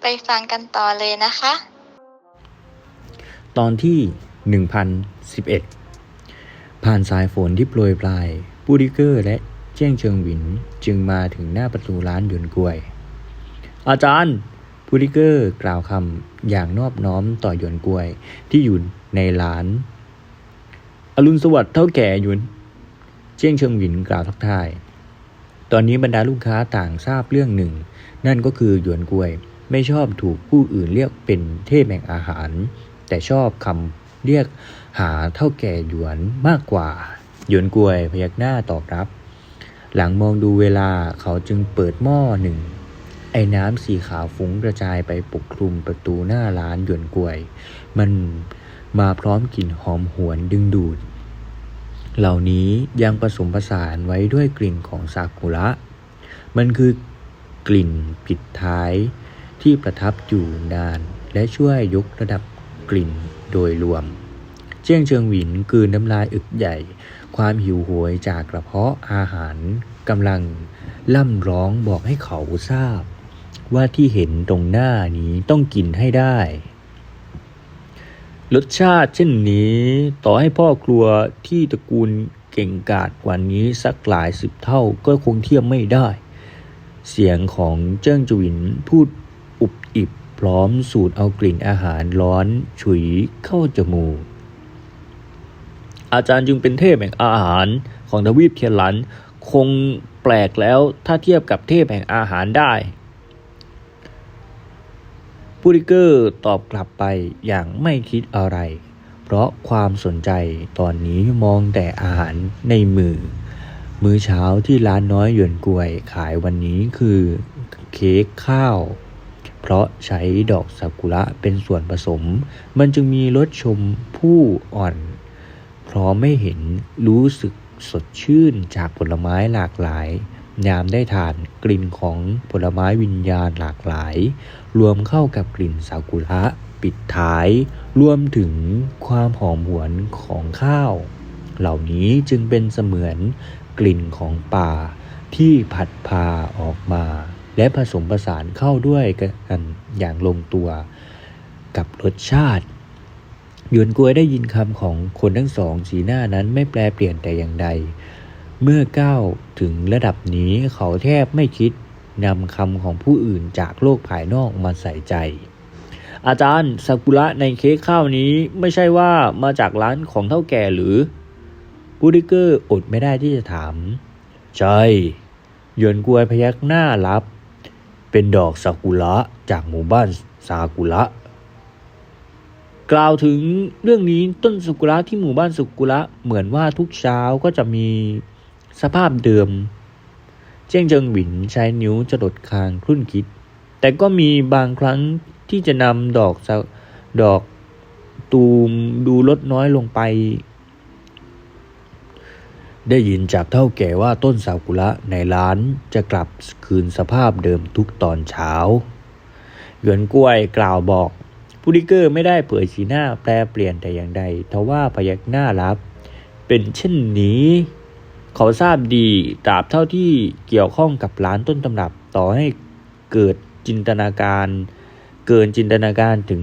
ไปฟังกันต่อเลยนะคะ ตอนที่ 1011 ผ่านสายฝนที่โปรยปลาย ปูดิเกอร์และเจี้ยงเชิงหวินจึงมาถึงหน้าประตูร้านหยวนกล้วย อาจารย์ปูดิเกอร์กล่าวคำอย่างนอบน้อมต่อหยวนกล้วยที่อยู่ในร้าน อรุณสวัสดิ์เท่าแก่หยวน เจี้ยงเชิงหวินกล่าวทักทาย ตอนนี้บรรดาลูกค้าต่างทราบเรื่องหนึ่ง นั่นก็คือหยวนกล้วย ไม่ชอบถูกผู้อื่นเรียกเป็นเทพแห่งอาหาร แต่ชอบคำเรียกหาเท่าแก่หยวนมากกว่า หยวนกวยพยักหน้าตอบรับ หลังมองดูเวลาเขาจึงเปิดหม้อหนึ่ง ไอ้น้ำสีขาวฟุ้งกระจายไปปกคลุมประตูหน้าร้านหยวนกวย มันมาพร้อมกลิ่นหอมหวนดึงดูด เหล่านี้ยังผสมผสานไว้ด้วยกลิ่นของซากุระ มันคือกลิ่นปิดท้าย ที่ประทับอยู่นานและช่วยยกระดับกลิ่นโดยรวม เจียงเชิงหวินกืนน้ำลายอึกใหญ่ ความหิวโหยจากกระเพาะอาหารกำลังล่ำร้องบอกให้เขาทราบ ว่าที่เห็นตรงหน้านี้ต้องกินให้ได้ รสชาติเช่นนี้ ต่อให้พ่อครัวที่ตระกูลเก่งกาจกว่านี้สักหลายสิบเท่าก็คงเทียบไม่ได้ เสียงของเจิ้งจวินพูด อุบอิบพร้อมสูดเอากลิ่นอาหารร้อนฉุยเข้าจมูก อาจารย์จึงเป็นเทพแห่งอาหารของทวีปเทียนหลัน คงแปลกแล้วถ้าเทียบกับเทพแห่งอาหารได้พูริเกอร์ตอบกลับไปอย่างไม่คิดอะไร เพราะความสนใจตอนนี้มองแต่อาหารในมือ มื้อเช้าที่ร้านน้อยหยวนกวยขายวันนี้คือเค้กข้าว เพราะใช้ดอกซากุระเป็นส่วนผสม มันจึงมีรสชมพู่อ่อนเพราะไม่เห็นรู้สึกสดชื่นจากผลไม้หลากหลายยามได้ทานกลิ่นของผลไม้วิญญาณหลากหลาย รวมเข้ากับกลิ่นซากุระปิดท้าย รวมถึงความหอมหวนของข้าว เหล่านี้จึงเป็นเสมือนกลิ่นของป่าที่ผัดพาออกมา และผสมผสานเข้าด้วยกันอย่างลงตัวกับรสชาติหยวนกวยได้ยินคำของคนทั้งสองสีหน้านั้นไม่แปลเปลี่ยนแต่อย่างใด เมื่อก้าวถึงระดับนี้เขาแทบไม่คิดนำคำของผู้อื่นจากโลกภายนอกมาใส่ใจ อาจารย์ซากุระในเค้กข้าวนี้ไม่ใช่ว่ามาจากร้านของเท่าแก่หรือบูริเกอร์อดไม่ได้ที่จะถาม ใช่หยวนกวยพยักหน้ารับ เป็นดอกซากุระจากหมู่บ้านซากุระ กล่าวถึงเรื่องนี้ต้นสุกุระที่หมู่บ้านสุกุระเหมือนว่าทุกเช้าก็จะมีสภาพเดิม เจ้งเจิงหวินใช้นิ้วจรดคางครุ่นคิด แต่ก็มีบางครั้งที่จะนำดอกดอกตูมดูลดน้อยลงไป ได้ยินจากเท่าแก่ว่าต้นซากุระในร้านจะกลับคืนสภาพเดิมทุกตอนเช้า หยวนกล้วยกล่าวบอกผู้ดิเกอร์ไม่ได้เผยสีหน้าแปลเปลี่ยนแต่อย่างใดทว่าพยักหน้ารับ เป็นเช่นนี้ เขาทราบดีตราบเท่าที่เกี่ยวข้องกับร้านต้นตำรับต่อให้เกิดจินตนาการ เกินจินตนาการถึง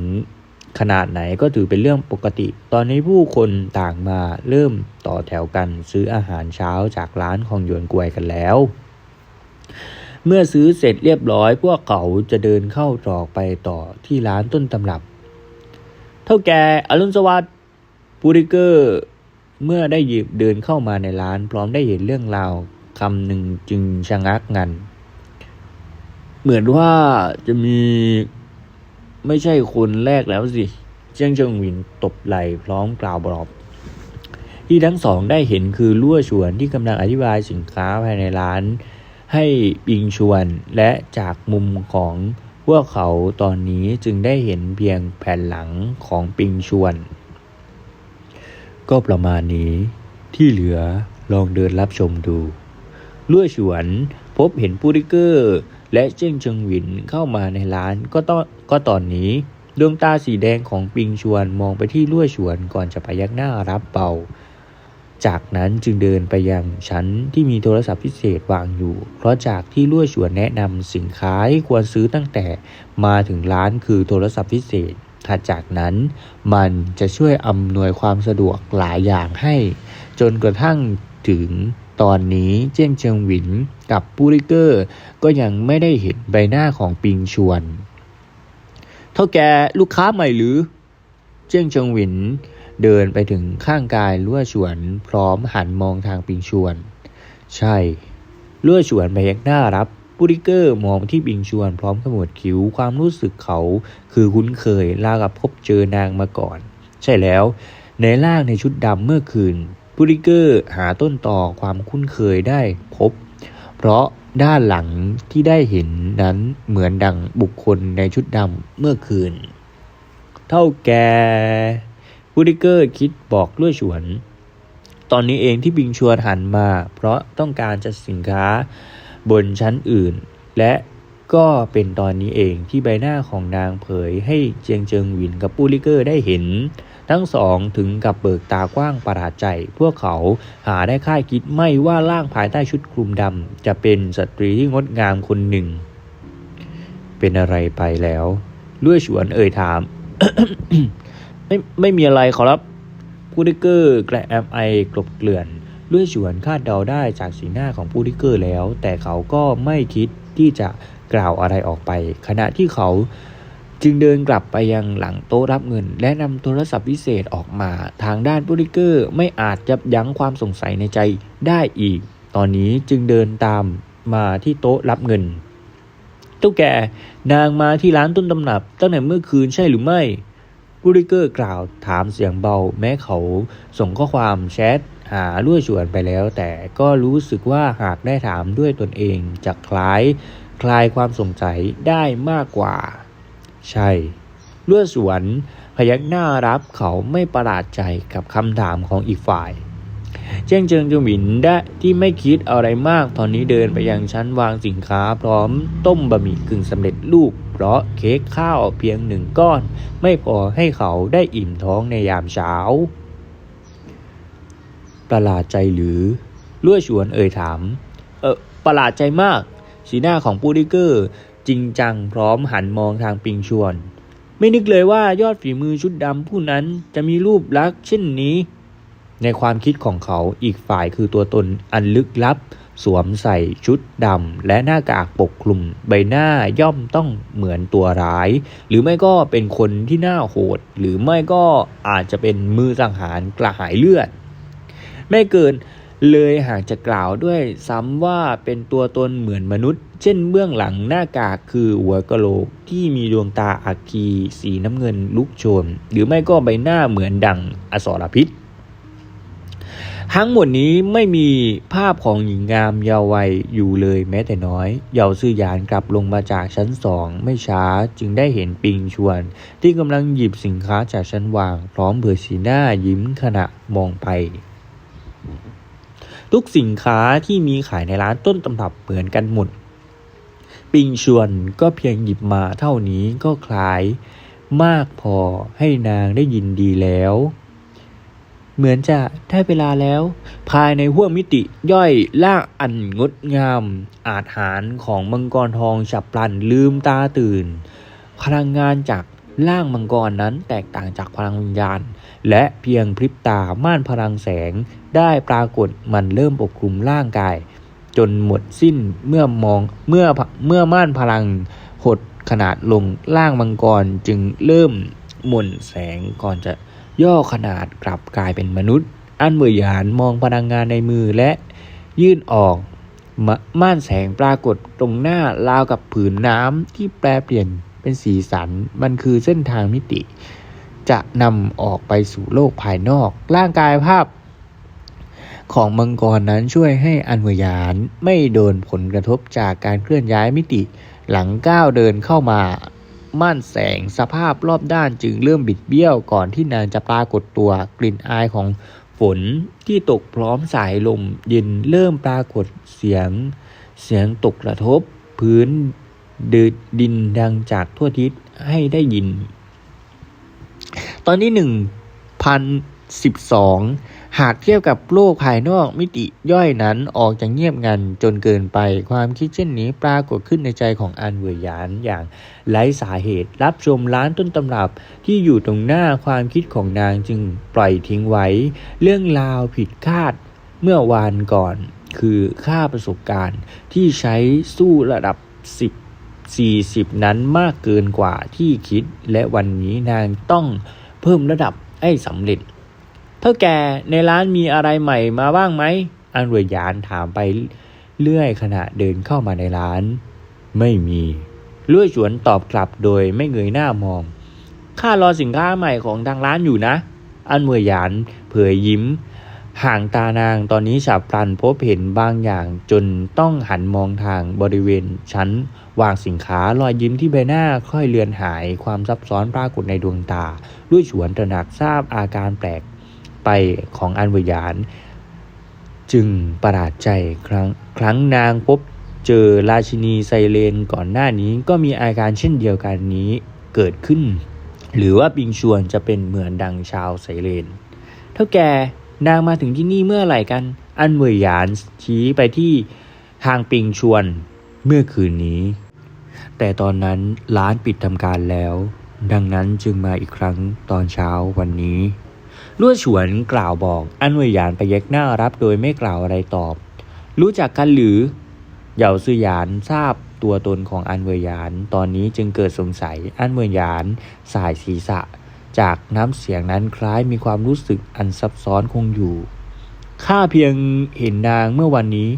ขนาดไหนก็ถือเป็นเรื่องปกติ ตอนนี้ผู้คนต่างมาเริ่มต่อแถวกันซื้ออาหารเช้าจากร้านของหยวนกวยกันแล้ว เมื่อซื้อเสร็จเรียบร้อย พวกเขาจะเดินเข้าตรอกไปต่อที่ร้านต้นตำรับ เท่าแกอรุณสวัสดิ์ปูริเกอร์ เมื่อได้หยิบเดินเข้ามาในร้าน พร้อมได้เห็นเรื่องราวคำหนึ่งจึงชะงักงัน เหมือนว่าจะมี ไม่ใช่คนแรกแล้วสิ เจียงเจิงหวินตบไหล่พร้อมกล่าวบอกที่ทั้งสองได้เห็นคือลั่วชวนที่กำลังอธิบายสินค้าภายในร้าน ให้ปิงชวนและจากมุมของพวกเขาตอนนี้จึงได้เห็นเพียงแผ่นหลังของปิงชวน ก็ประมาณนี้ที่เหลือลองเดินรับชมดูลั่วฉวนพบเห็นปูริเกอร์ และเจิ้งเชิงหวินเข้ามาในร้านก็ตอนก็ตอนนี้ ดวงตาสีแดงของปิงชวนมองไปที่ลั่วฉวนก่อนจะพยักหน้ารับเบาจากนั้นจึงเดินไปยังชั้นที่มีโทรศัพท์พิเศษวางอยู่ เพราะจากที่ลั่วฉวนแนะนำสินค้าที่ควรซื้อตั้งแต่มาถึงร้านคือโทรศัพท์พิเศษถัดจากนั้น มันจะช่วยอำนวยความสะดวกหลายอย่างให้ จนกระทั่งถึง ตอนนี้เจียงเจิงหวินกับปูริเกอร์ก็ยังไม่ได้เห็นใบหน้าของปิงชวน เท่าแกลูกค้าใหม่หรือ เจียงเจิงหวินเดินไปถึงข้างกายลั่วฉวน พร้อมหันมองทางปิงชวน ใช่ลั่วฉวนพยักหน้ารับปูริเกอร์มองที่ปิงชวนพร้อมขมวดคิ้วความรู้สึกเขาคือคุ้นเคยลากับพบเจอนางมาก่อน ใช่แล้วในร่างในชุดดำเมื่อคืน ปูริเกอร์หาต้นต่อความคุ้นเคยได้พบ เพราะด้านหลังที่ได้เห็นนั้นเหมือนดังบุคคลในชุดดำเมื่อคืน เท่าแกปูริเกอร์คิดบอกด้วยฉวน ตอนนี้เองที่บิงชวนหันมา เพราะต้องการจะสินค้าบนชั้นอื่น และก็เป็นตอนนี้เองที่ใบหน้าของนางเผยให้เจียงเจิงหวินกับปูริเกอร์ได้เห็น ทั้งสองถึงกับเบิกตากว้างประหลาดใจ พวกเขาหาได้คาดคิดไม่ว่าร่างภายใต้ชุดคลุมดำจะเป็นสตรีที่งดงามคนหนึ่ง เป็นอะไรไปแล้วลุยฉวนเอ่ยถาม ไม่ไม่มีอะไรขอรับพูดิเกอร์แกระแอมไอกลบเกลื่อนลุยฉวนคาดเดาได้จากสีหน้าของพูดิเกอร์แล้ว แต่เขาก็ไม่คิดที่จะกล่าวอะไรออกไป ขณะที่เขา จึงเดินกลับไปยังหลังโต๊ะรับเงิน และนำโทรศัพท์พิเศษออกมา ทางด้านบริเกอร์ไม่อาจยับยั้งความสงสัยในใจได้อีก ตอนนี้จึงเดินตามมาที่โต๊ะรับเงินตุ๊กแกนางมาที่ร้านต้นตำรับตั้งแต่เมื่อคืนใช่หรือไม่บริเกอร์กล่าวถามเสียงเบา แม้เขาส่งข้อความแชทหาล่วยชวนไปแล้ว แต่ก็รู้สึกว่าหากได้ถามด้วยตนเองจะคล้ายคลายความสงสัยได้มากกว่า ใช่ล้วดสวนพยักหน้ารับเขาไม่ประหลาดใจกับคำถามของอีกฝ่ายเจ้งเจิงจงหวินได้ที่ไม่คิดอะไรมากตอนนี้เดินไปยังชั้นวางสินค้าพร้อมต้มบะหมี่กึ่งสำเร็จรูป เพราะเค้กข้าวเพียงหนึ่งก้อน ไม่พอให้เขาได้อิ่มท้องในยามเช้า ประหลาดใจหรือลั่วชวนเอ่ยถาม เออประหลาดใจมาก สีหน้าของปูดิเกอร์ จริงจังพร้อมหันมองทางปิงชวน ไม่นึกเลยว่ายอดฝีมือชุดดำผู้นั้นจะมีรูปลักษณ์เช่นนี้ ในความคิดของเขาอีกฝ่ายคือตัวตนอันลึกลับ สวมใส่ชุดดำและหน้ากากปกคลุม ใบหน้าย่อมต้องเหมือนตัวร้าย หรือไม่ก็เป็นคนที่หน้าโหด หรือไม่ก็อาจจะเป็นมือสังหารกระหายเลือด ไม่เกิน เลยหากจะกล่าวด้วยซ้ำว่าเป็นตัวตนเหมือนมนุษย์ เช่นเบื้องหลังหน้ากากคือหัวกะโหลกที่มีดวงตาอักคีสีน้ำเงินลุกโชน หรือไม่ก็ใบหน้าเหมือนดังอสรพิษ ทั้งหมดนี้ไม่มีภาพของหญิงงามเยาว์วัยอยู่เลยแม้แต่น้อยเยาซื่อหยานกลับลงมาจากชั้นสองไม่ช้าจึงได้เห็นปิงชวน ที่กำลังหยิบสินค้าจากชั้นวาง พร้อมเผยสีหน้ายิ้มขณะมองไป ทุกสินค้าที่มีขายในร้านต้นตำรับเหมือนกันหมด ปิงชวนก็เพียงหยิบมาเท่านี้ก็คล้ายมากพอให้นางได้ยินดีแล้ว เหมือนจะได้เวลาแล้ว ภายในห้วงมิติย่อยล่างอันงดงาม อาจหารของมังกรทองฉับพลันลืมตาตื่น พลังงานจาก ล่างมังกรนั้นแตกต่างจากพลังวิญญาณ และเพียงพริบตาม่านพลังแสงได้ปรากฏมันเริ่มปกคลุมร่างกาย จนหมดสิ้นเมื่อมองเมื่อเมื่อม่านพลังหดขนาดลงล่างมังกรจึงเริ่มหม่นแสงก่อนจะย่อขนาดกลับกลายเป็นมนุษย์ อันเบื่อหยานมองพลังงานในมือและยื่นออกม่านแสงปรากฏตรงหน้าราวกับผืนน้ำที่แปลเปลี่ยน เป็นสีสัน มันคือเส้นทางมิติ จะนำออกไปสู่โลกภายนอก ร่างกายภาพ ของมังกรนั้นช่วยให้อันวยานไม่โดนผลกระทบจากการเคลื่อนย้ายมิติ หลังก้าวเดินเข้ามา ม่านแสงสภาพรอบด้านจึงเริ่มบิดเบี้ยวก่อนที่นางจะปรากฏตัวกลิ่นอายของฝนที่ตกพร้อมสายลมเย็นเริ่มปรากฏเสียง เสียงตกกระทบ พื้น ดืดดินดังจากทั่วทิศให้ได้ยิน ตอนที่หนึ่งพันสิบสองหากเทียบกับโลกภายนอกมิติย่อยนั้นออกจะเงียบงันจนเกินไป ความคิดเช่นนี้ปรากฏขึ้นในใจของอันเวอร์หยานอย่างไร้สาเหตุ รับชมร้านต้นตำรับที่อยู่ตรงหน้าความคิดของนางจึงปล่อยทิ้งไว้ เรื่องราวผิดคาดเมื่อวานก่อน คือค่าประสบการณ์ที่ใช้สู้ระดับ10 40 นั้นมากเกินกว่าที่คิด และวันนี้นางต้องเพิ่มระดับให้สำเร็จ เท่าแก่ในร้านมีอะไรใหม่มาบ้างไหม อันเวอร์หยานถามไปเรื่อยขณะเดินเข้ามาในร้าน ไม่มีเลื่อยฉวนตอบกลับโดยไม่เงยหน้ามองข้ารอสินค้าใหม่ของทางร้านอยู่นะ อันเวอร์หยานเผยยิ้ม ห่างตานางตอนนี้ฉับพลันพบเห็นบางอย่างจนต้องหันมองทางบริเวณชั้น วางสินค้ารอยยิ้มที่ใบหน้าค่อยเลือนหายความซับซ้อนปรากฏในดวงตา ด้วยฉวนตระหนักทราบอาการแปลกไปของอันเวอร์หยาน จึงประหลาดใจครั้งครั้งนางพบเจอราชินีไซเรนก่อนหน้านี้ก็มีอาการเช่นเดียวกันนี้เกิดขึ้น หรือว่าปิงชวนจะเป็นเหมือนดังชาวไซเรนเท่าแก นางมาถึงที่นี่เมื่อไหร่กัน อันเวยหยานชี้ไปที่ทางปิงชวนเมื่อคืนนี้ แต่ตอนนั้นร้านปิดทำการแล้ว ดังนั้นจึงมาอีกครั้งตอนเช้าวันนี้ลั่ฉวนกล่าวบอก อันเวยหยานไปยักหน้ารับโดยไม่กล่าวอะไรตอบ รู้จักกันหรือเหยาซือหยานทราบตัวตนของอันเวยหยาน ตอนนี้จึงเกิดสงสัยอันเวยหยาน สายศีรษะ จากน้ำเสียงนั้นคล้ายมีความรู้สึกอันซับซ้อนคงอยู่ ข้าเพียงเห็นนางเมื่อวันนี้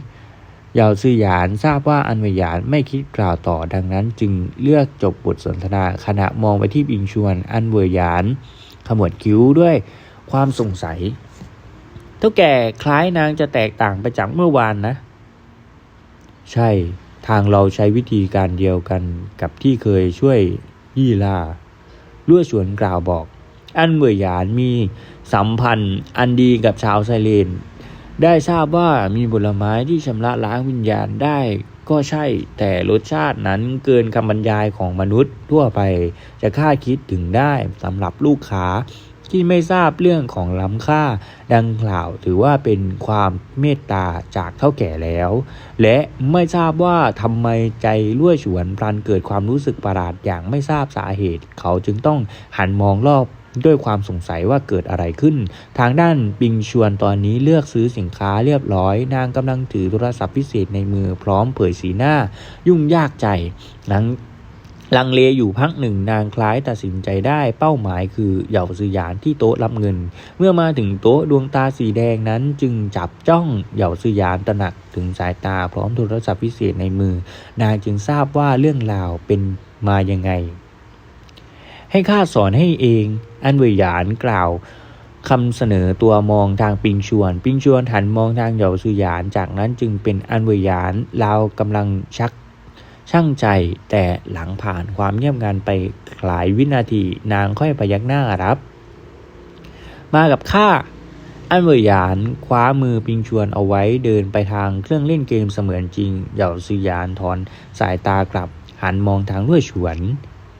เยาวซื่อหยานทราบว่าอันเวยหยานไม่คิดกล่าวต่อดังนั้น จึงเลือกจบบทสนทนาขณะมองไปที่บิงชวน อันเวยหยานขมวดคิ้วด้วยความสงสัย เท่าแก่คล้ายนางจะแตกต่างไปจากเมื่อวานนะ ใช่ทางเราใช้วิธีการเดียวกันกับที่เคยช่วยยี่ล่า ลั่วฉวนกล่าวบอก อันเมื่อหยานมีสัมพันธ์อันดีกับชาวไซเลน ได้ทราบว่ามีผลไม้ที่ชำระล้างวิญญาณได้ก็ใช่แต่รสชาตินั้นเกินคำบรรยายของมนุษย์ทั่วไปจะคาดคิดถึงได้สำหรับลูกค้า ที่ไม่ทราบเรื่องของล้ำค่าดังกล่าวถือว่าเป็นความเมตตาจากเท่าแก่แล้ว และไม่ทราบว่าทำไมใจรั่วฉวนพลันเกิดความรู้สึกประหลาดอย่างไม่ทราบสาเหตุ เขาจึงต้องหันมองรอบด้วยความสงสัยว่าเกิดอะไรขึ้น ทางด้านปิงชวนตอนนี้เลือกซื้อสินค้าเรียบร้อย นางกำลังถือโทรศัพท์พิเศษในมือพร้อมเผยสีหน้า ยุ่งยากใจหลัง ลังเลอยู่พักหนึ่งนางคล้ายตัดสินใจได้เป้าหมายคือเหยาซือหยานที่โต๊ะรับเงิน เมื่อมาถึงโต๊ะดวงตาสีแดงนั้นจึงจับจ้องเหยาซือหยานตระหนักถึงสายตาพร้อมโทรศัพท์พิเศษในมือ นางจึงทราบว่าเรื่องราวเป็นมายังไง ให้ข้าสอนให้เอง อันเวยหยานกล่าวคำเสนอตัวมองทางปิงชวน ปิงชวนหันมองทางเหยาซือหยานจากนั้นจึงเป็นอันเวยหยานลากำลังชัก ช่างใจแต่หลังผ่านความเงียบงันไปหลายวินาทีนางค่อยพยักหน้ารับ มากับข้าอันเวยหยานคว้ามือปิงชวนเอาไว้เดินไปทางเครื่องเล่นเกมเสมือนจริงเหยาซือยานถอนสายตากลับ หันมองทางเว่ยฉวน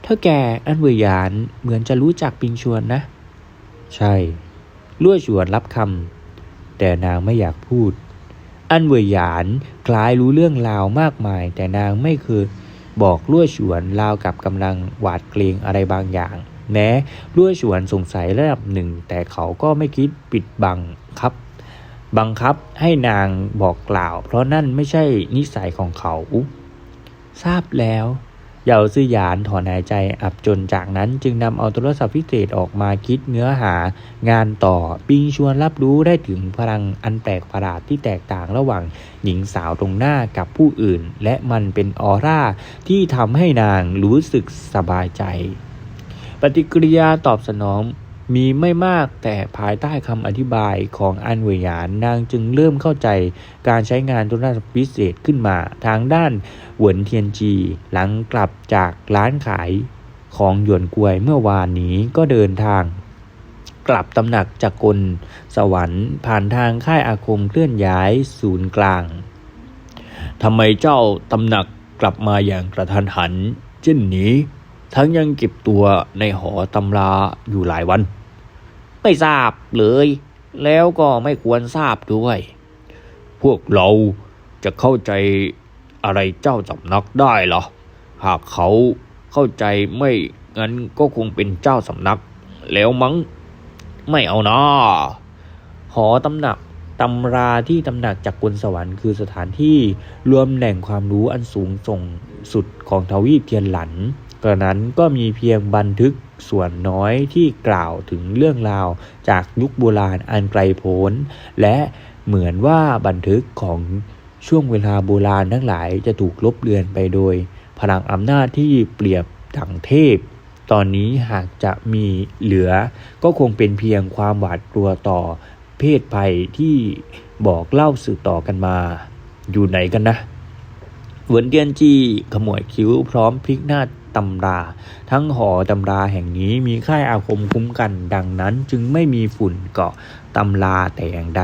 เท่าแก่อันเวยหยานเหมือนจะรู้จักปิงชวนนะ ใช่ลั่วฉวนรับคำแต่นางไม่อยากพูด อันเวยหยาน คล้ายรู้เรื่องราวมากมาย แต่นางไม่เคยบอกลั่วฉวนราวกับกำลังหวาดเกรงอะไรบางอย่าง แม้ลั่วฉวนสงสัยระดับหนึ่ง แต่เขาก็ไม่คิดปิดบังครับ บังคับให้นางบอกกล่าว เพราะนั่นไม่ใช่นิสัยของเขา ทราบแล้ว เหยาซื่อหยานถอนหายใจอับจนจากนั้นจึงนำเอาโทรศัพท์พิเศษออกมาคิดเนื้อหางานต่อปิงชวนรับรู้ได้ถึงพลังอันแปลกประหลาดที่แตกต่างระหว่างหญิงสาวตรงหน้ากับผู้อื่น และมันเป็นออร่าที่ทำให้นางรู้สึกสบายใจ ปฏิกิริยาตอบสนอง มีไม่มากแต่ภายใต้คำอธิบายของอันเวยหยานนางจึงเริ่มเข้าใจการใช้งานโทรศัพท์พิเศษขึ้นมา ทางด้านหวนเทียนจี หลังกลับจากร้านขายของหยวนกวยเมื่อวานนี้ก็เดินทาง กลับตำหนักจากกลสวรรค์ ผ่านทางค่ายอาคมเคลื่อนย้ายศูนย์กลางทำไมเจ้าตำหนักกลับมาอย่างกระทันหัน เช่นนี้ ทั้งยังเก็บตัวในหอตำราอยู่หลายวัน ไม่ทราบเลย แล้วก็ไม่ควรทราบด้วย พวกเราจะเข้าใจอะไรเจ้าสำนักได้หรอ หากเขาเข้าใจไม่งั้นก็คงเป็นเจ้าสำนัก แล้วมั้งไม่เอานะหอตำหนักตำราที่ตำหนักจากกลสวรรค์คือสถานที่รวมแหล่งความรู้อันสูงส่งสุดของทวีปเทียนหลัน กระนั้นก็มีเพียงบันทึกส่วนน้อยที่กล่าวถึงเรื่องราวจากยุคโบราณอันไกลโพ้น และเหมือนว่าบันทึกของช่วงเวลาโบราณทั้งหลายจะถูกลบเลือนไปโดย พลังอำนาจที่เปรียบดังเทพ ตอนนี้หากจะมีเหลือ ก็คงเป็นเพียงความหวาดกลัวต่อเพศภัยที่บอกเล่าสืบต่อกันมา อยู่ไหนกันนะ เหวินเดียนจีขมวดคิ้วพร้อมพลิกหน้าตำรา ทั้งหอตำราแห่งนี้มีค่ายอาคมคุ้มกัน ดังนั้นจึงไม่มีฝุ่นเกาะตำราแต่อย่างใด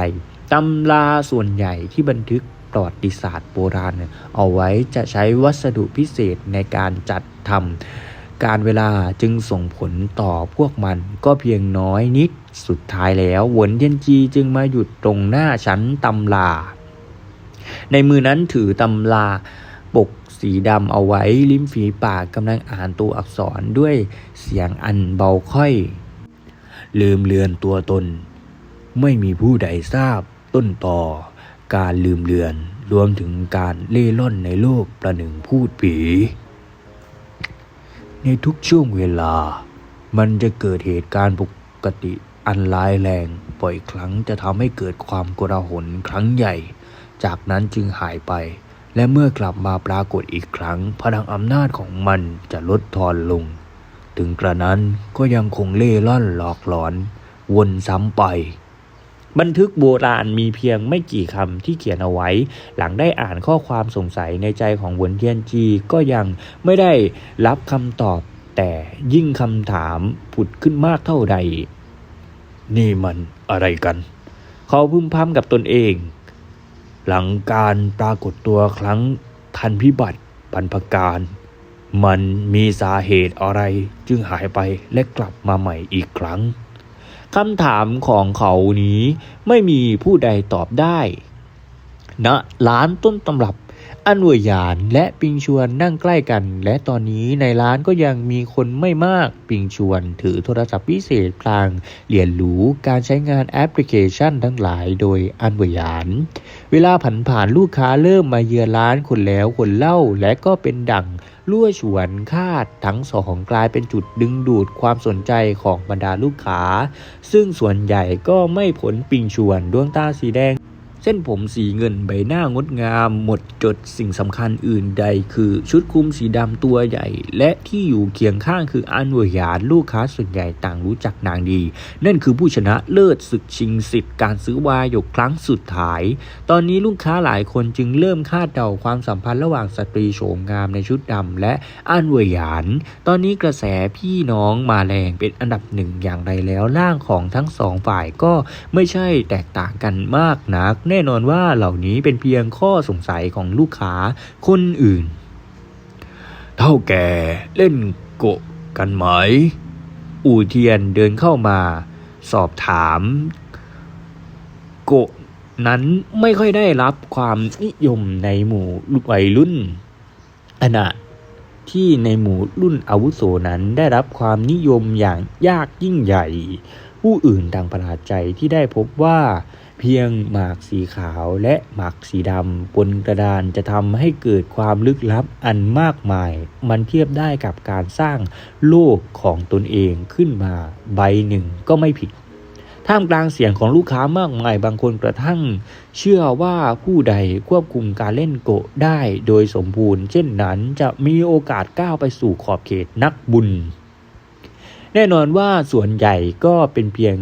ตำราส่วนใหญ่ที่บันทึกประวัติศาสตร์โบราณ เอาไว้จะใช้วัสดุพิเศษในการจัดทำการเวลาจึงส่งผลต่อพวกมันก็เพียงน้อยนิดสุดท้ายแล้วหวนเทียนจีจึงมาหยุดตรงหน้าชั้นตำรา ในมือนั้นถือตำรา ปกสีดำเอาไว้ริมฝีปากกำลังอ่านตัวอักษรด้วยเสียงอันเบาค่อย ลืมเลือนตัวตน ไม่มีผู้ใดทราบต้นต่อ การลืมเลือน รวมถึงการเล่ร่อนในโลกประหนึ่งพูดผี ในทุกช่วงเวลา มันจะเกิดเหตุการณ์ปกติอันร้ายแรงบ่อยครั้งจะทำให้เกิดความโกลาหลครั้งใหญ่ จากนั้นจึงหายไป และเมื่อกลับมาปรากฏอีกครั้ง พลังอำนาจของมันจะลดทอนลง ถึงกระนั้นก็ยังคงเล่ร่อนหลอกหลอน วนซ้ำไป บันทึกโบราณมีเพียงไม่กี่คำที่เขียนเอาไว้ หลังได้อ่านข้อความสงสัยในใจของหวนเทียนจีก็ยังไม่ได้รับคำตอบ แต่ยิ่งคำถามผุดขึ้นมากเท่าใด นี่มันอะไรกัน เขาพึมพำกับตนเอง หลังการปรากฏตัวครั้งทันพิบัติปันพการ มันมีสาเหตุอะไรจึงหายไปและกลับมาใหม่อีกครั้งคำถามของเขานี้ไม่มีผู้ใดตอบได้ณร้านต้นตำรับ อันเวยหยานและปิงชวนนั่งใกล้กัน และตอนนี้ในร้านก็ยังมีคนไม่มากปิงชวน ถือโทรศัพท์พิเศษพลางเรียนรู้การใช้งานแอปพลิเคชันทั้งหลายโดยอันเวยหยาน เวลาผันผ่านลูกค้าเริ่มมาเยือนร้านคนแล้วคนเล่าและก็เป็นดั่งลั่วฉวนคาดทั้งสองกลายเป็นจุดดึงดูดความสนใจของบรรดาลูกค้า ซึ่งส่วนใหญ่ก็ไม่ผลปิงชวนดวงตาสีแดง เส้นผมสีเงินใบหน้างดงาม หมดจดสิ่งสำคัญอื่นใดคือชุดคลุมสีดำตัวใหญ่ และที่อยู่เคียงข้างคืออันเวยหยานลูกค้าส่วนใหญ่ต่างรู้จักนางดี นั่นคือผู้ชนะเลิศศึกชิงสิทธิ์การซื้อวายกครั้งสุดท้าย ตอนนี้ลูกค้าหลายคนจึงเริ่มคาดเดาความสัมพันธ์ระหว่างสตรีโฉมงามในชุดดำและอันเวยหยาน ตอนนี้กระแสพี่น้องมาแรงเป็นอันดับหนึ่งอย่างไรแล้วร่างของทั้งสองฝ่ายก็ไม่ใช่แตกต่างกันมากนักแน่นอนว่าเหล่านี้เป็นเพียงข้อสงสัยของลูกค้าคนอื่น เท่าแก่เล่นโกะกันไหม อู่เทียนเดินเข้ามา สอบถาม โกะนั้นไม่ค่อยได้รับความนิยมในหมู่วัยรุ่นขณะที่ในหมู่รุ่นอาวุโสนั้นได้รับความนิยมอย่างยากยิ่งใหญ่ ผู้อื่นต่างประหลาดใจที่ได้พบว่า เพียงหมากสีขาวและหมากสีดำบนกระดานจะทำให้เกิดความลึกลับอันมากมาย มันเทียบได้กับการสร้างโลกของตนเองขึ้นมาใบหนึ่งก็ไม่ผิดท่ามกลางเสียงของลูกค้ามากมายบางคนกระทั่ง เชื่อว่าผู้ใดควบคุมการเล่นโกะได้โดยสมบูรณ์ เช่นนั้นจะมีโอกาสก้าวไปสู่ขอบเขตนักบุญ แน่นอนว่าส่วนใหญ่ก็เป็นเพียง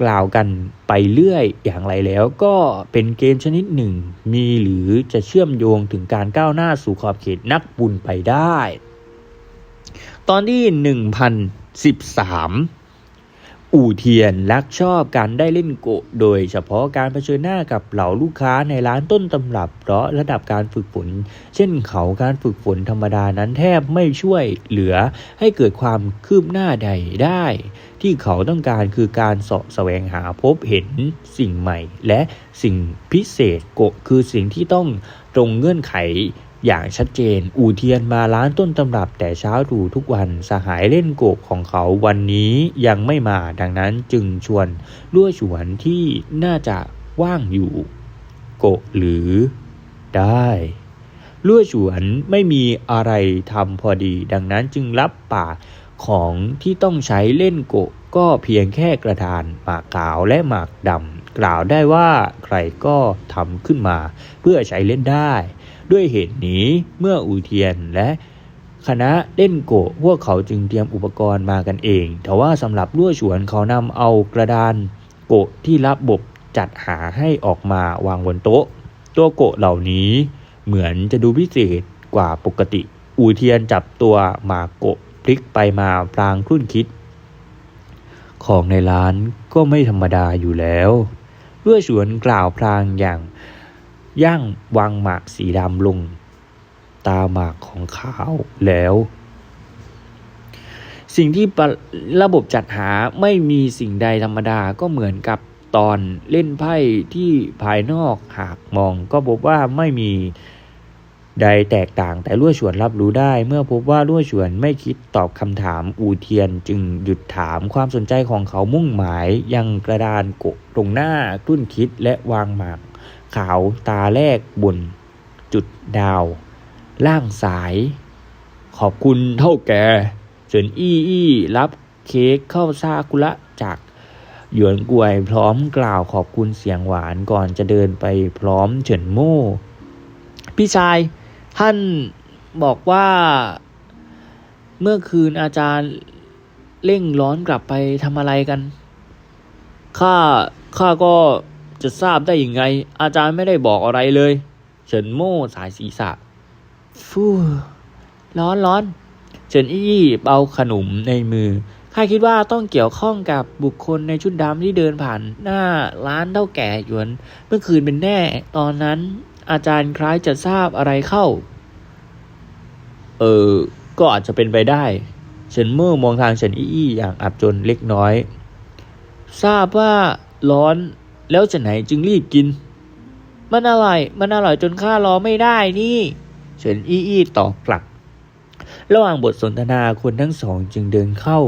กล่าวกันไปเรื่อยอย่างไรแล้ว ก็เป็นเกมชนิดหนึ่ง มีหรือจะเชื่อมโยงถึงการก้าวหน้าสู่ขอบเขตนักบุญไปได้ ตอนที่ 1013 อู่เทียนรักชอบการได้เล่นโกะโดยเฉพาะการเผชิญหน้ากับเหล่าลูกค้าในร้านต้นตำรับ เพราะระดับการฝึกฝน เช่นเขาการฝึกฝนธรรมดานั้นแทบไม่ช่วยเหลือให้เกิดความคืบหน้าใดได้ ที่เขาต้องการคือการเสาะแสวงหาพบเห็นสิ่งใหม่ และสิ่งพิเศษโกะคือสิ่งที่ต้องตรงเงื่อนไขอย่างชัดเจน อูเทียนมาร้านต้นตำรับแต่เช้าตรู่ทุกวันสหายเล่นโกบของเขาวันนี้ยังไม่มาดังนั้นจึงชวนลั่วฉวนที่น่าจะว่างอยู่ โกะหรือได้ลั่วฉวนไม่มีอะไรทำพอดี ดังนั้นจึงรับปาก ของที่ต้องใช้เล่นโกะก็เพียงแค่กระดานหมากขาวและหมากดำกล่าวได้ว่าใครก็ทำขึ้นมาเพื่อใช้เล่นได้ ด้วยเหตุนี้เมื่ออูเทียนและคณะเล่นโกะพวกเขาจึงเตรียมอุปกรณ์มากันเอง แต่ว่าสำหรับลั่วฉวนเขานำเอากระดานโกะที่ระบบจัดหาให้ออกมาวางบนโต๊ะ ตัวโกะเหล่านี้เหมือนจะดูพิเศษกว่าปกติ อูเทียนจับตัวหมากโกะ ลิกไปมาพลางครุ่นคิด ของในร้านก็ไม่ธรรมดาอยู่แล้วลั่วฉวนกล่าวพลางอย่างย่างวางหมากสีดำลง ตาหมากของขาวแล้ว สิ่งที่ระบบจัดหาไม่มีสิ่งใดธรรมดาก็เหมือนกับตอนเล่นไพ่ที่ภายนอกหากมองก็พบว่าไม่มี ใดแตกต่างแต่ลั่วฉวนรับรู้ได้ เมื่อพบว่าลั่วฉวนไม่คิดตอบคำถามอูเทียนจึงหยุดถามความสนใจของเขามุ่งหมาย ยังกระดานโกะตรงหน้ารุ่นคิดและวางหมาก ขาวตาแรกบน จุดดาว ล่างสาย ขอบคุณเท่าแก่เฉินอี้อี้รับเค้กเข้าซากุระจากหยวนกวยพร้อมกล่าวขอบคุณเสียงหวานก่อนจะเดินไปพร้อมเฉินโม่พี่ชาย ท่านบอกว่าเมื่อคืนอาจารย์เร่งร้อนกลับไปทำอะไรกัน ข้า ข้าก็จะทราบได้ยังไง อาจารย์ไม่ได้บอกอะไรเลย เฉินโม่สายศีรษะ ฟูร้อนร้อน เฉินอี้เป่าขนมในมือ ข้าคิดว่าต้องเกี่ยวข้องกับบุคคลในชุดดำที่เดินผ่านหน้าร้านเท่าแก่หยวน เมื่อคืนเป็นแน่ ตอนนั้น อาจารย์คล้ายจะทราบอะไรเข้า เออ ก็อาจจะเป็นไปได้ เฉินเมื่อมองทางเฉินอี้อย่างอับจนเล็กน้อย ทราบว่าร้อนแล้วจะไหนจึงรีบกิน มันอร่อย มันอร่อยจนข้ารอไม่ได้นี่ เฉินอี้อี้ตอบกลับ ระหว่างบทสนทนาคนทั้งสองจึงเดินเข้า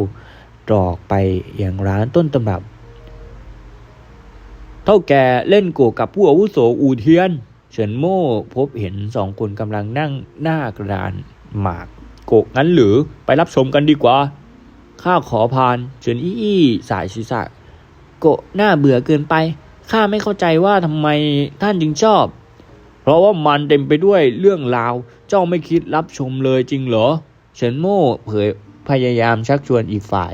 ตรอกไปอย่างร้านต้นตำรับ เท่าแกเล่นโกกับผู้อาวุโสอูเทียน เฉินโม่พบเห็นสองคนกำลังนั่งหน้ากระดานหมากโกกงั้นหรือไปรับชมกันดีกว่า ข้าขอพานเฉินอี้อี้สายศีรษะโกะน่าเบื่อเกินไป ข้าไม่เข้าใจว่าทำไมท่านจึงชอบ เพราะว่ามันเต็มไปด้วยเรื่องราว เจ้าไม่คิดรับชมเลยจริงเหรอ เฉินโม่เผยพยายามชักชวนอีกฝ่าย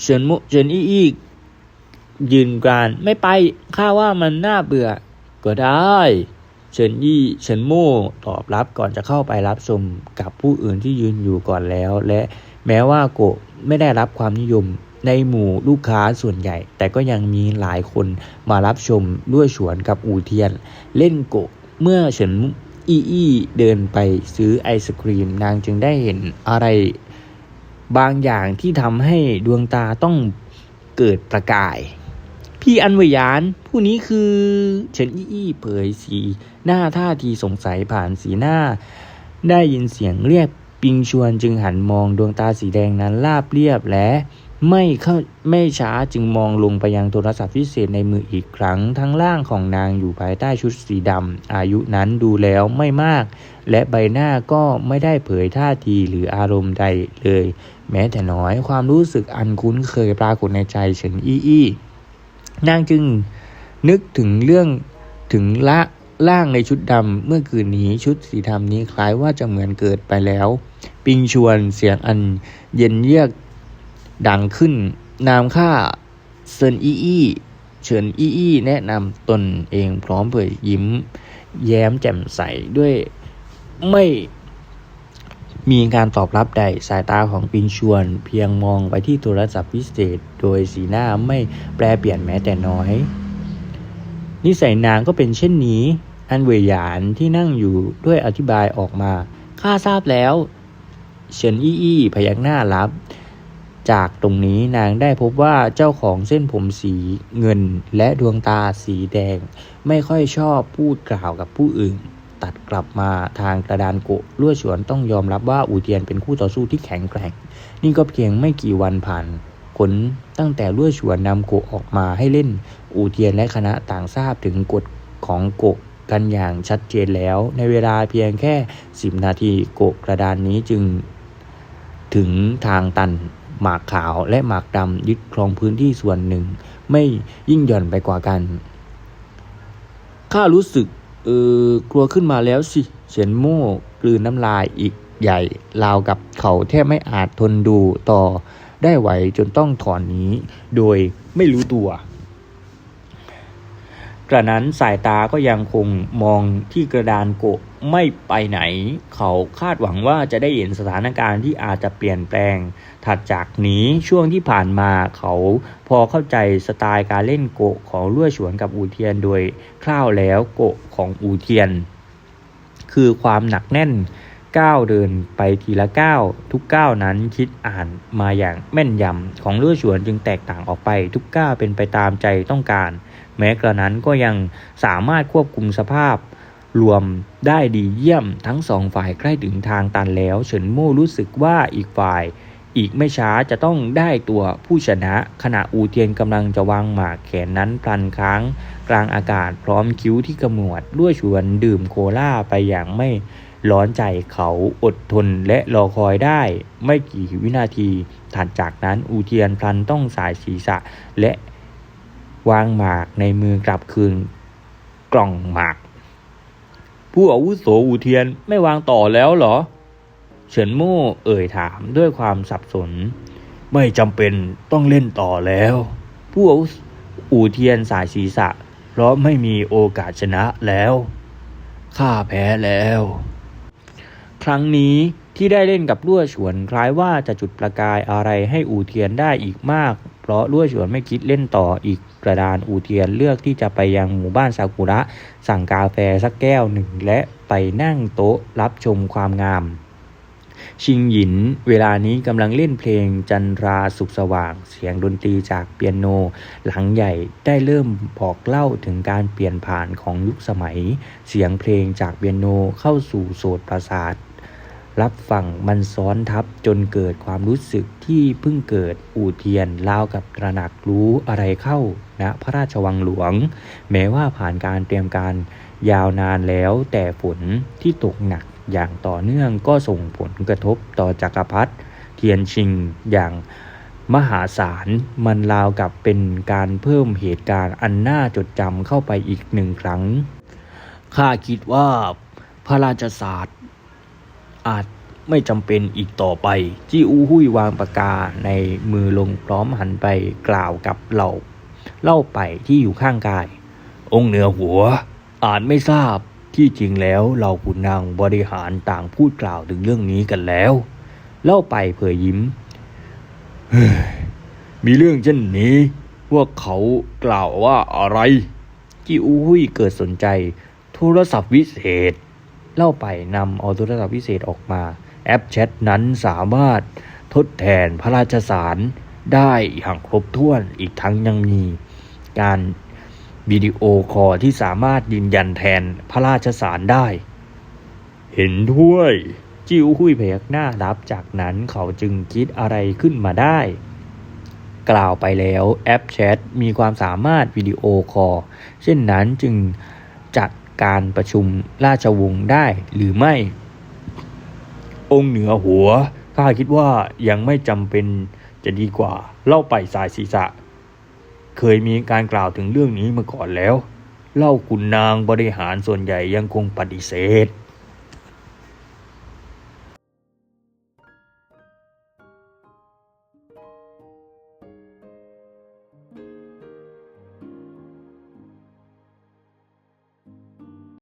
เฉินโม่เฉินอี้อี้ ยืนกรานไม่ไปข้าว่ามันน่าเบื่อ ก็ได้เฉินยี่เฉินโม่ตอบรับก่อนจะเข้าไปรับชมกับผู้อื่นที่ยืนอยู่ก่อนแล้ว และแม้ว่าโกะไม่ได้รับความนิยมในหมู่ลูกค้าส่วนใหญ่ แต่ก็ยังมีหลายคนมารับชมด้วยฉวนกับอูเทียน เล่นโกะเมื่อเฉินอี้อี้เดินไปซื้อไอศครีม นางจึงได้เห็นอะไรบางอย่างที่ทำให้ดวงตาต้องเกิดประกาย พี่อันเวยาน ผู้นี้คือเฉินอี้อี้เผยสีหน้าท่าทีสงสัยผ่านสีหน้า ได้ยินเสียงเรียกปิงชวนจึงหันมองดวงตาสีแดงนั้นราบเรียบและไม่เข้าไม่ช้าจึงมองลงไปยังโทรศัพท์พิเศษในมืออีกครั้ง ทั้งล่างของนางอยู่ภายใต้ชุดสีดำอายุนั้นดูแล้วไม่มาก และใบหน้าก็ไม่ได้เผยท่าทีหรืออารมณ์ใดเลย แม้แต่น้อยความรู้สึกอันคุ้นเคยปรากฏในใจเฉินอี้อี้ นางจึงนึกถึงเรื่องถึงละล่างในชุดดำเมื่อคืนนี้ชุดสีดำนี้คล้ายว่าจะเหมือนเกิดไปแล้ว ปิงชวนเสียงอันเย็นเยือกดังขึ้น นามข้าเซินอี้อี้เฉินอี้อี้แนะนำตนเองพร้อมเผยยิ้ม แย้มแจ่มใสด้วยไม่ มีการตอบรับใดสายตาของปิงชวน เพียงมองไปที่โทรศัพท์พิเศษ โดยสีหน้าไม่แปรเปลี่ยนแม้แต่น้อย นิสัยนางก็เป็นเช่นนี้ อันเวยหยานที่นั่งอยู่ด้วยอธิบายออกมาข้าทราบแล้ว เฉินอี้อี้พยักหน้ารับ จากตรงนี้นางได้พบว่าเจ้าของเส้นผมสีเงินและดวงตาสีแดง ไม่ค่อยชอบพูดกล่าวกับผู้อื่น ตัดกลับมาทางกระดานโกะลั่วฉวนต้องยอมรับว่าอูเทียนเป็นคู่ต่อสู้ที่แข็งแกร่ง นี่ก็เพียงไม่กี่วันผ่านผลตั้งแต่ลั่วฉวนนำโกะออกมาให้เล่น อูเทียนและคณะต่างทราบถึงกฎของโกะกันอย่างชัดเจนแล้ว ในเวลาเพียงแค่ 10 นาทีโกะกระดานนี้จึง ถึงทางตันหมากขาวและหมากดำยึดครองพื้นที่ส่วนหนึ่ง ไม่ยิ่งหย่อนไปกว่ากันข้ารู้สึก เออกลัวขึ้นมาแล้วสิเฉียนโม่กลืนน้ำลายอีกใหญ่ราวกับเขาแทบไม่อาจทนดูต่อได้ไหวจนต้องถอนหนี้โดยไม่รู้ตัว กระนั้นสายตาก็ยังคงมองที่กระดานโกะไม่ไปไหน เขาคาดหวังว่าจะได้เห็นสถานการณ์ที่อาจจะเปลี่ยนแปลง ถัดจากนี้ช่วงที่ผ่านมาเขาพอเข้าใจสไตล์การเล่นโกะของลั่วฉวนกับอูเทียนโดยคร่าวแล้วโกะของอูเทียน คือความหนักแน่นก้าวเดินไปทีละก้าวทุกก้าวนั้นคิดอ่านมาอย่างแม่นยำของลั่วฉวนจึงแตกต่างออกไปทุกก้าวเป็นไปตามใจต้องการ แม้กระนั้นก็ยังสามารถควบคุมสภาพ รวมได้ดีเยี่ยมทั้งสองฝ่ายใกล้ถึงทางตันแล้ว เฉินโม่รู้สึกว่าอีกฝ่าย อีกไม่ช้าจะต้องได้ตัวผู้ชนะ ขณะอูเทียนกำลังจะวางหมากแขนนั้นพลันค้าง กลางอากาศพร้อมคิ้วที่กระมวดด้วยชวนดื่มโคลาไปอย่างไม่ร้อนใจเขาอดทนและรอคอยได้ ไม่กี่วินาทีถัดจากนั้นอูเทียนพลันต้องสายศีรษะและ วางหมากในมือกลับคืน กล่องหมาก ผู้อาวุโสอูเทียนไม่วางต่อแล้วเหรอ เฉินโม่เอ่ยถามด้วยความสับสน ไม่จำเป็นต้องเล่นต่อแล้ว ผู้อาวุโสอูเทียนสายศีรษะ เพราะไม่มีโอกาสชนะแล้วข้าแพ้แล้ว ครั้งนี้ที่ได้เล่นกับลั่วฉวนคล้ายว่าจะจุดประกายอะไรให้อูเทียนได้อีกมาก เพราะลั่วฉวนไม่คิดเล่นต่ออีก กระดานอูเทียนเลือกที่จะไปยังหมู่บ้านซากุระ สั่งกาแฟสักแก้วหนึ่งและไปนั่งโต๊ะรับชมความงาม ชิงหยินเวลานี้กำลังเล่นเพลงจันราสุขสว่าง เสียงดนตรีจากเปียโน หลังใหญ่ได้เริ่มบอกเล่าถึงการเปลี่ยนผ่านของยุคสมัย เสียงเพลงจากเปียโนเข้าสู่โสตประสาท รับฟังมันซ้อนทับจนเกิดความรู้สึกที่เพิ่งเกิดอู่เทียนราวกับตระหนักรู้อะไรเข้าณพระราชวังหลวง แม้ว่าผ่านการเตรียมการยาวนานแล้วแต่ฝนที่ตกหนักอย่างต่อเนื่องก็ส่งผลกระทบต่อจักรพรรดิเทียนชิงอย่างมหาศาลมันราวกับเป็นการเพิ่มเหตุการณ์อันน่าจดจำเข้าไปอีกหนึ่งครั้ง ข้าคิดว่าพระราชศาสตร์ อาจไม่จำเป็นอีกต่อไป จีอูหุยวางปากกาในมือลงพร้อมหันไปกล่าวกับเหล่าเล่าไปที่อยู่ข้างกาย องค์เหนือหัว อาจไม่ทราบที่จริงแล้วเราขุนนางบริหารต่างพูดกล่าวถึงเรื่องนี้กันแล้ว เล่าไปเผยยิ้มเฮมีเรื่องเช่นนี้ว่าเขากล่าวว่าอะไร จีอูหุยเกิดสนใจ โทรศัพท์วิเศษ เล่าไปนำเอาโทรศัพท์พิเศษออกมา แอปแชทนั้นสามารถทดแทนพระราชสารได้อย่างครบถ้วนอีกทั้งยังมีการวิดีโอคอลที่สามารถยืนยันแทนพระราชสารได้ เห็นด้วย จิวหุยพยักหน้ารับจากนั้นเขาจึงคิดอะไรขึ้นมาได้ กล่าวไปแล้วแอปแชทมีความสามารถวิดีโอคอลเช่นนั้นจึง การประชุมราชวงศ์ได้หรือไม่ องค์เหนือหัวข้าคิดว่ายังไม่จำเป็นจะดีกว่าเล่าไปสายศีรษะ เคยมีการกล่าวถึงเรื่องนี้มาก่อนแล้ว เล่าขุนนางบริหารส่วนใหญ่ยังคงปฏิเสธ